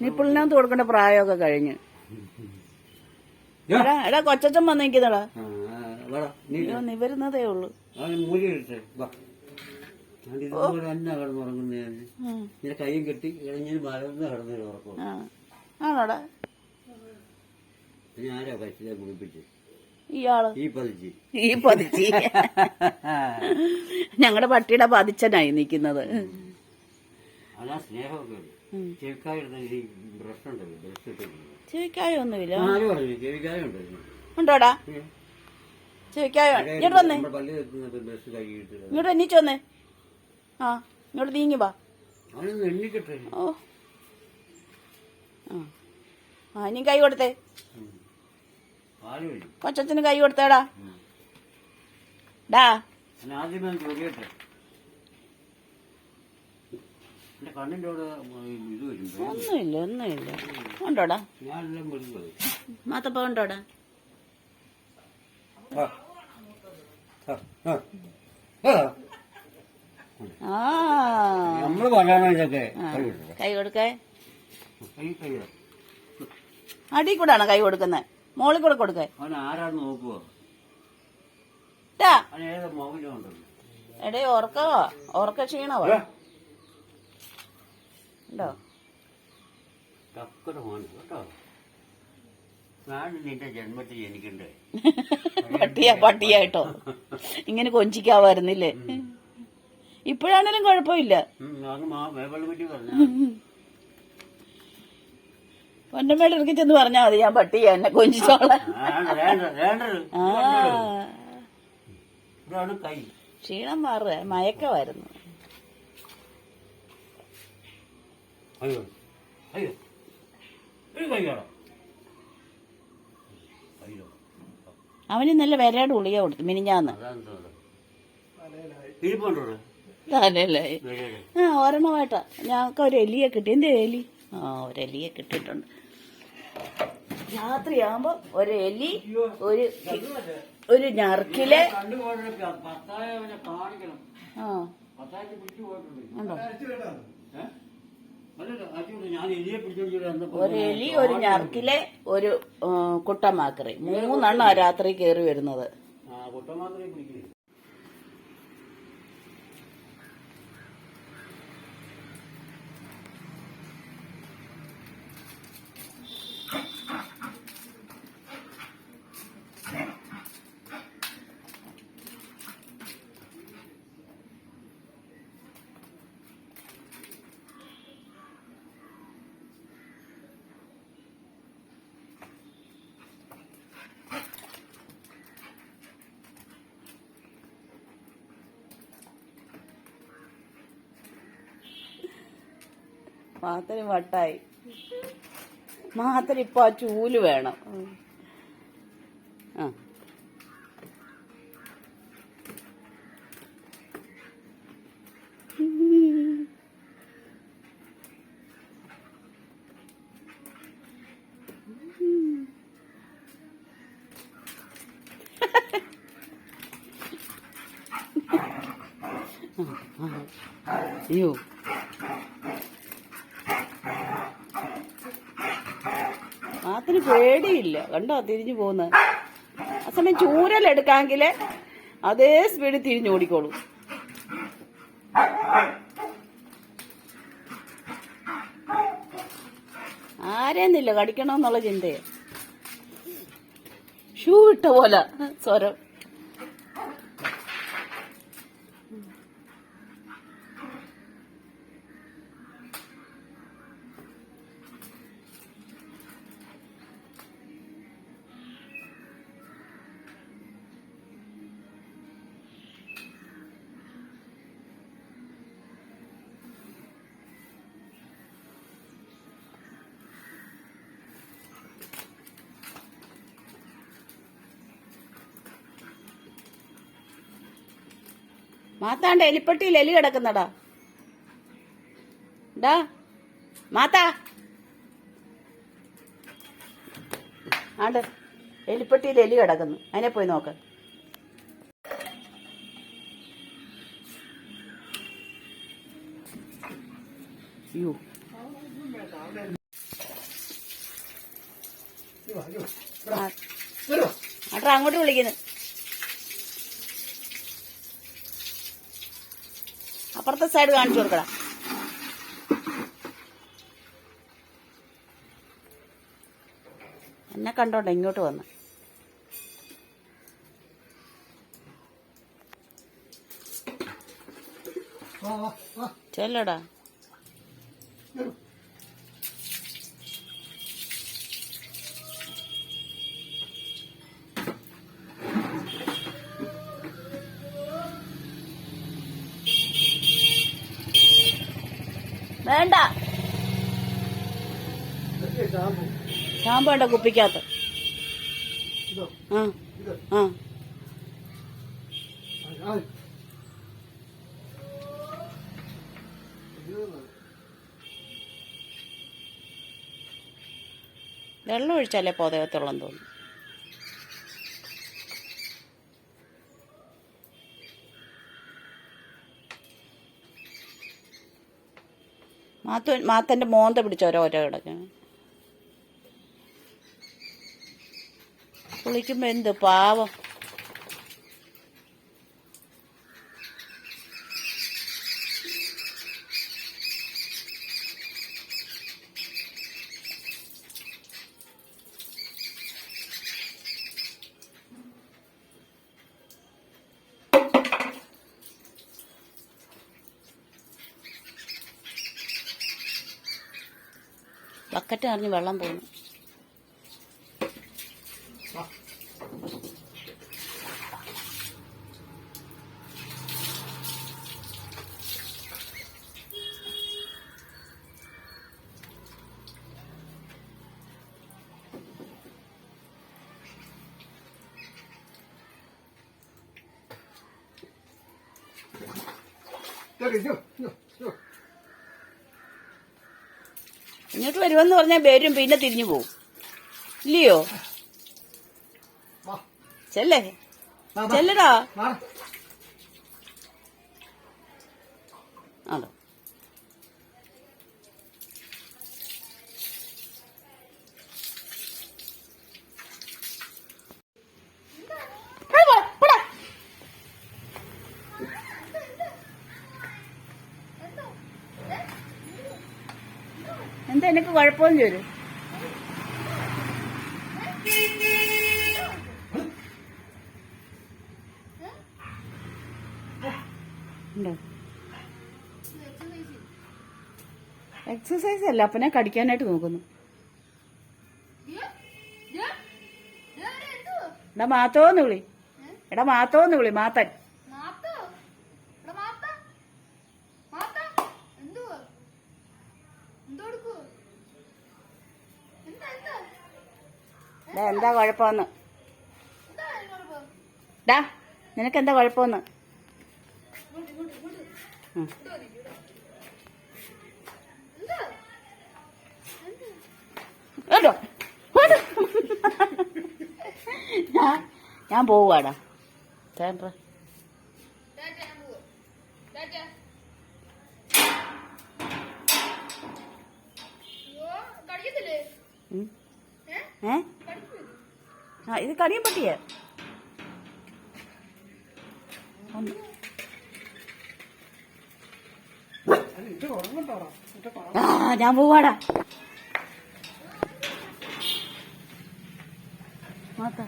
നിപ്പിളിനകത്ത് കൊടുക്കേണ്ട പ്രായമൊക്കെ കഴിഞ്ഞ്. എടാ എടാ കൊച്ചച്ചൻ വന്നിരിക്കുന്നടാ നീ അയ്യോ നിവരുന്നതേ ഉള്ളൂ. കൈയും കെട്ടി ആണോടാ? ആരാ കുളിപ്പിച്ച്? ഇയാൾ. ഈ പതിച്ച്. ഈ പതിച്ചി. ഞങ്ങളുടെ പട്ടിയുടെ പതിച്ചനായി നിൽക്കുന്നത്. അതാ സ്നേഹമൊക്കെ. ഉണ്ട് ഉം. ചെവിക്കായ ഈ ബ്രഷ് ഉണ്ടല്ലോ ബ്രഷ് ഇട്ടിട്ടുണ്ട് ചെവിക്കായൊന്നുമില്ല. ആര് പറഞ്ഞു ചെവിക്കായ ഉണ്ടല്ലോ. ഉണ്ടോടാ? ഏ? ചെവിക്കായോ? ഇങ്ങോട്ട് വന്നേ. പള്ളി ബ്രഷ് കഴുകിയിട്ട് ഇങ്ങോട്ട് വന്നേ ആ ഇങ്ങോട്ട് നീങ്ങി വാ. അവനൊന്ന് എണ്ണിക്കട്ടെ. ഓ. ആ. ആ ഇനി കൈ കൊടുത്തേ. കൊച്ചച്ഛന് കൈ കൊടുത്തേടാ. ഡാ. ആദ്യമേ ചൊറിയട്ടെ ഒന്നുമില്ല ഒന്നുമില്ല. ഉണ്ടോടാ മാത്തപ്പ ഉണ്ടോടാ. കൈ കൊടുക്കേ. അടി കൂടാണ് കൈ കൊടുക്കുന്നത് മോളിൽ കൂടെ കൊടുക്കേ. എടേ ആരാന്ന് ഓർക്ക ടാ. ഉണ്ടോ? ടക്കട മോൻ കേട്ടോ. നിന്റെ ജന്മത്തിൽ ജനിക്കണ്ടേ പട്ടിയാ പട്ടിയായിട്ടോ ഇങ്ങനെ കൊഞ്ചിക്കാവായിരുന്നില്ലേ? ഇപ്പോഴാണേലും കുഴപ്പമില്ല. പൊന്നമ്മയുടെ ഇറക്കി ചെന്ന് പറഞ്ഞാൽ മതി ഞാൻ പട്ടിയാ എന്നെ കൊഞ്ചിച്ചോളാം ക്ഷീണം മാറുക മയക്കമായിരുന്നു. അയ്യോ അയ്യോ ഒരു കൈ കാണാം അയ്യോ അവന് നല്ല വിരയുടെ ഗുളിക കൊടുത്തു മിനിഞ്ഞാന്ന്. ആ ഒരെണ്ണമായിട്ടാ ഞങ്ങൾക്ക് ഒരു എലിയെ കിട്ടി. എന്ത് എലി? ആ ഒരു എലിയെ കിട്ടിയിട്ടുണ്ട്. രാത്രിയാകുമ്പോ ഒരു എലി ഒരു ഒരു ഞറുക്കിലെ കാണിക്കണം. ആ. ഉണ്ടോ? ഒരു എലി ഒരു ഞർക്കിലെ ഒരു കുട്ടമാക്കറി. മൂന്നെണ്ണ രാത്രി കയറി വരുന്നത്. ആ കുട്ട മാത്രം വട്ടായി. മാത്തന് ഇപ്പൊ ആ ചൂൽ വേണം. ആ. അയ്യോ. മാത്തിന് പേടിയില്ല. കണ്ടോ? തിരിഞ്ഞു പോകുന്നത് ആ സമയം ചൂരലെടുക്കാമെങ്കിൽ അതേ സ്പീഡിൽ തിരിഞ്ഞു ഓടിക്കോളൂ ആരെന്നില്ല കടിക്കണമെന്നുള്ള ചിന്തയെ. ഷൂ ഇട്ട പോലെ സ്വരം. മാത്താണ്ട് എലിപ്പെട്ടിയിൽ എലി കിടക്കുന്നടാ. ഡാ മാത്താ. ആണ്ട് എലിപ്പെട്ടിയിൽ എലി കിടക്കുന്നു. അതിനെ പോയി നോക്ക്. ആട്രാ അങ്ങോട്ട് വിളിക്കുന്നു. അപ്പുറത്തെ സൈഡ് കാണിച്ചു കൊടുക്കടാ എന്നെ കണ്ടോണ്ട ഇങ്ങോട്ട് വന്ന്. ചെല്ലടാ. വേണ്ട. ഷാമ്പു. വേണ്ട കുപ്പിക്കകത്ത്. ആ ആ. വെള്ളം ഒഴിച്ചാലേ പോതകത്തുള്ളെന്ന് തോന്നുന്നു. മാത്തു മാത്തന്റെ മോന്ത പിടിച്ച ഓരോ ഓരോ കുളിക്കുമ്പോൾ കുളിക്കുമ്പോ എന്ത് പാവം. ബക്കറ്റ് നിറഞ്ഞ് വെള്ളം പോകുന്നു ഇങ്ങോട്ട് വരുമെന്ന് പറഞ്ഞാൽ വരും പിന്നെ തിരിഞ്ഞു പോവും. ഇല്ലയോ? ചെല്ലേ? ചെല്ലടാ. അതോ എന്താ എനിക്ക് കുഴപ്പമൊന്നും വരും എക്സസൈസ് അല്ല അപ്പനെ കടിക്കാനായിട്ട് നോക്കുന്നു. എടാ മാത്തോന്ന് വിളി. എടാ മാത്തോന്ന് വിളി മാത്തൻ. എന്താ കുഴപ്പമെന്ന്? ഡാ നിനക്ക് എന്താ കുഴപ്പമെന്ന്? ഞാൻ ഞാൻ പോവാടാ ചേട്ട. ഏ? ആ ഇത് കടിയും പട്ടിയേ. ആ ഞാൻ പോവാടാ. മാത്ത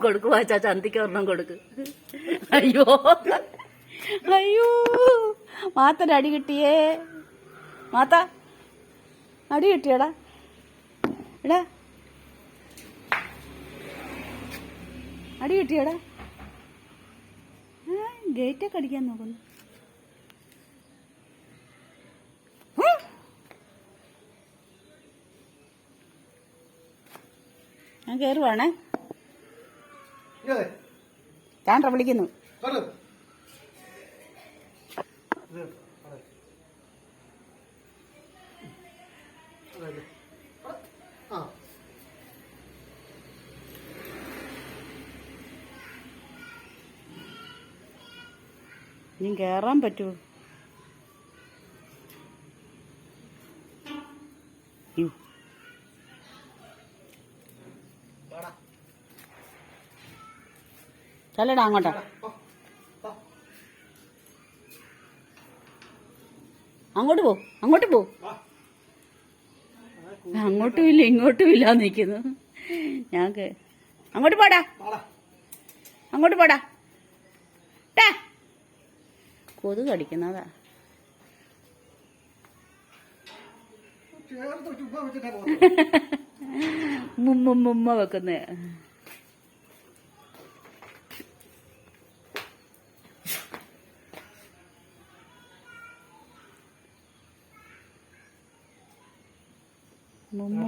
കൊടുക്ക് വാച്ചാ ചന്തിക്ക് ഒരെണ്ണം കൊടുക്ക്. അയ്യോ. അയ്യോ. മാത്തന് അടി കിട്ടിയേ. മാത്ത അടി കിട്ടിയടാ. എടാ. അടി കിട്ടിയടാ. ഗേറ്റൊക്കെ അടിക്കാൻ നോക്കുന്നു. ഞാൻ കയറുവാണേ ഞാൻ വിളിക്കുന്നു ഇനി കയറാൻ പറ്റൂ you ചെല്ലടാ അങ്ങോട്ടാ. അങ്ങോട്ട് പോ അങ്ങോട്ട് പോ. അങ്ങോട്ടും ഇല്ല ഇങ്ങോട്ടും ഇല്ല നിൽക്കുന്നു ഞങ്ങൾക്ക് അങ്ങോട്ട് പോടാ. അങ്ങോട്ട് പോടാ. ടാ. കൊതുക് കടിക്കുന്നതാ. മുമ്മ മുമ്മ വെക്കുന്നേ. മുമ്മ